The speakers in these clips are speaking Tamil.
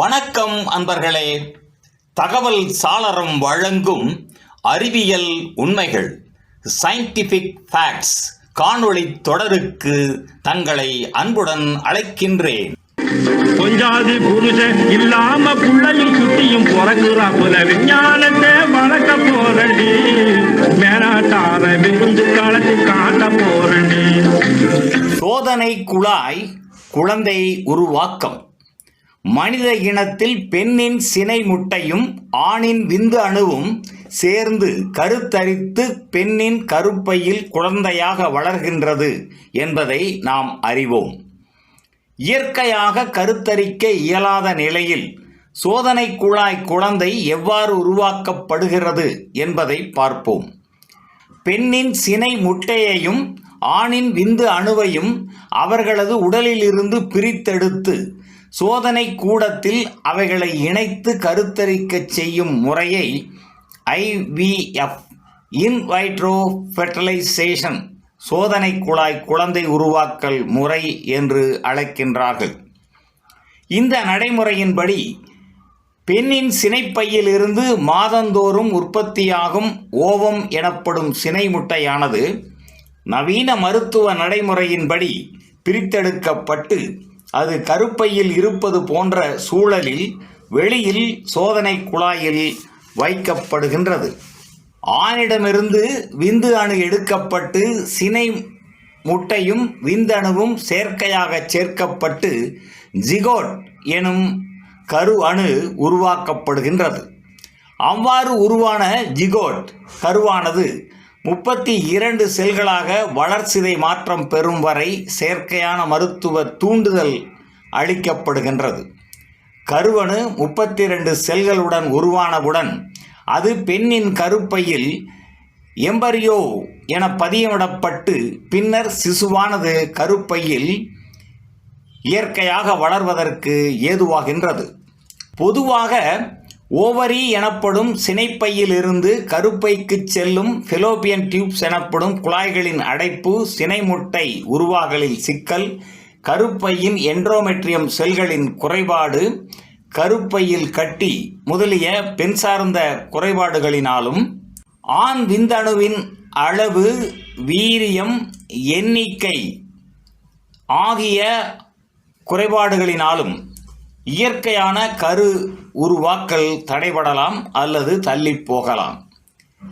வணக்கம் அன்பர்களே. தகவல் சாளரம் வழங்கும் அறிவியல் உண்மைகள் சயின்டிஃபிக் ஃபேக்ட்ஸ் காணொளி தொடருக்கு தங்களை அன்புடன் அழைக்கின்றேன். கொஞ்சாதி புருஷன் இல்லாம புள்ளையும் குட்டியும் பிறகுறா போல. விஞ்ஞானத்தை வளர்க்க போறண்டி மேலாட்டார விருந்து காலத்து காட்ட போறண்டி சோதனை குழாய் குழந்தை உருவாக்கம். மனித இனத்தில் பெண்ணின் சினை முட்டையும் ஆணின் விந்து அணுவும் சேர்ந்து கருத்தரித்து பெண்ணின் கருப்பையில் குழந்தையாக வளர்கின்றது என்பதை நாம் அறிவோம். இயற்கையாக கருத்தரிக்க இயலாத நிலையில் சோதனை குழாய் குழந்தை எவ்வாறு உருவாக்கப்படுகிறது என்பதை பார்ப்போம். பெண்ணின் சினை முட்டையையும் ஆணின் விந்து அணுவையும் அவர்களது உடலிலிருந்து பிரித்தெடுத்து சோதனை கூடத்தில் அவைகளை இணைத்து கருத்தரிக்கச் செய்யும் முறையை ஐவிஎஃப் இன் வைட்ரோ ஃபெர்டிலைசேஷன் சோதனை குழாய் குழந்தை உருவாக்கல் முறை என்று அழைக்கின்றார்கள். இந்த நடைமுறையின்படி பெண்ணின் சினைப்பையிலிருந்து மாதந்தோறும் உற்பத்தியாகும் ஓவம் எனப்படும் சினை முட்டையானது நவீன மருத்துவ நடைமுறையின்படி பிரித்தெடுக்கப்பட்டு அது கருப்பையில் இருப்பது போன்ற சூழலில் வெளியில் சோதனை குழாயில் வைக்கப்படுகின்றது. ஆணிடமிருந்து விந்து அணு எடுக்கப்பட்டு சினை முட்டையும் விந்தணுவும் செயற்கையாக சேர்க்கப்பட்டு ஜிகோட் எனும் கரு அணு உருவாக்கப்படுகின்றது. அவ்வாறு உருவான ஜிகோட் கருவானது முப்பத்தி இரண்டு செல்களாக வளர்சிதை மாற்றம் பெறும் வரை செயற்கையான மருத்துவ தூண்டுதல் அளிக்கப்படுகின்றது. கருவணு முப்பத்தி ரெண்டு செல்களுடன் உருவானவுடன் அது பெண்ணின் கருப்பையில் எம்பரியோ என பதியமிடப்பட்டு பின்னர் சிசுவானது கருப்பையில் இயற்கையாக வளர்வதற்கு ஏதுவாகின்றது. பொதுவாக ஓவரி எனப்படும் சினைப்பையிலிருந்து கருப்பைக்கு செல்லும் ஃபிலோபியன் டியூப்ஸ் எனப்படும் குழாய்களின் அடைப்பு சினைமுட்டை உருவாகலில் சிக்கல் கருப்பையின் என்ட்ரோமெட்ரியம் செல்களின் குறைபாடு கருப்பையில் கட்டி முதலிய பெண் சார்ந்த குறைபாடுகளினாலும் ஆண் விந்தணுவின் அளவு வீரியம் எண்ணிக்கை ஆகிய குறைபாடுகளினாலும் இயற்கையான கரு உருவாக்கல் தடைபடலாம் அல்லது தள்ளி போகலாம்.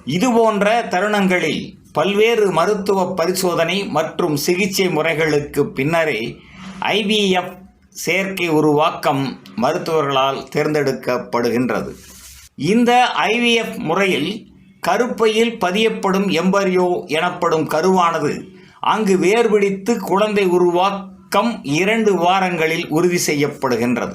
இதுபோன்ற தருணங்களில் பல்வேறு மருத்துவ பரிசோதனை மற்றும் சிகிச்சை முறைகளுக்கு பின்னரே ஐவிஎஃப் செயற்கை உருவாக்கம் மருத்துவர்களால் தேர்ந்தெடுக்கப்படுகின்றது. இந்த ஐவிஎஃப் முறையில் கருப்பையில் பதியப்படும் எம்பரியோ எனப்படும் கருவானது அங்கு வேர்பிடித்து குழந்தை கம் இரண்டு வாரங்களில் உறுதி செய்யப்படுகின்றது.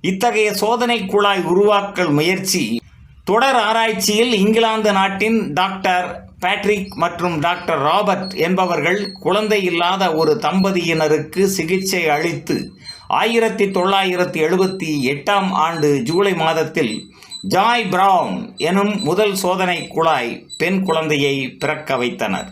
இத்தகைய சோதனை குழாய் உருவாக்கல் முயற்சி தொடர் ஆராய்ச்சியில் இங்கிலாந்து நாட்டின் டாக்டர் பேட்ரிக் மற்றும் டாக்டர் ராபர்ட் என்பவர்கள் குழந்தை இல்லாத ஒரு தம்பதியினருக்கு சிகிச்சை அளித்து ஆயிரத்தி தொள்ளாயிரத்தி எழுபத்தி எட்டாம் ஆண்டு ஜூலை மாதத்தில் ஜாய் பிரவுன் எனும் முதல் சோதனை குழாய் பெண் குழந்தையை பிறக்க வைத்தனர்.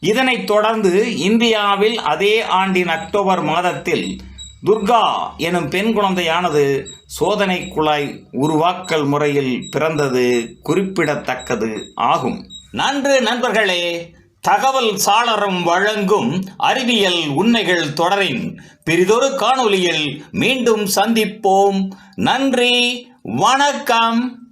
இதனைத் தொடர்ந்து இந்தியாவில் அதே ஆண்டின் அக்டோபர் மாதத்தில் துர்கா எனும் பெண் குழந்தையானது சோதனை குழாய் உருவாக்கல் முறையில் பிறந்தது குறிப்பிடத்தக்கது ஆகும். நன்று நண்பர்களே தகவல் சாளரம் வழங்கும் அறிவியல் உண்மைகள் தொடரின் பிரிதொரு காணொளியில் மீண்டும் சந்திப்போம். நன்றி வணக்கம்.